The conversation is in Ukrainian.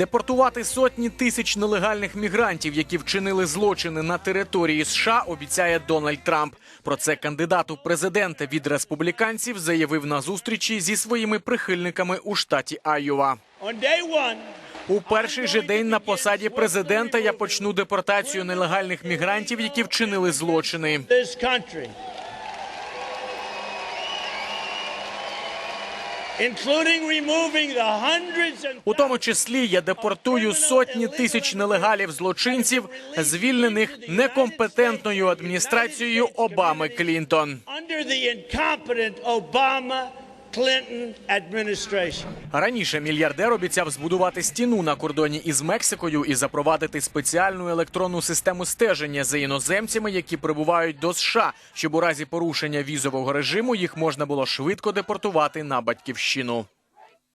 Депортувати сотні тисяч нелегальних мігрантів, які вчинили злочини на території США, обіцяє Дональд Трамп. Про це кандидат у президенти від республіканців заявив на зустрічі зі своїми прихильниками у штаті Айова. У перший же день на посаді президента я почну депортацію нелегальних мігрантів, які вчинили злочини. У тому числі я депортую сотні тисяч нелегалів злочинців, звільнених некомпетентною адміністрацією Обами Клінтон. Раніше мільярдер обіцяв збудувати стіну на кордоні із Мексикою і запровадити спеціальну електронну систему стеження за іноземцями, які прибувають до США, щоб у разі порушення візового режиму їх можна було швидко депортувати на батьківщину.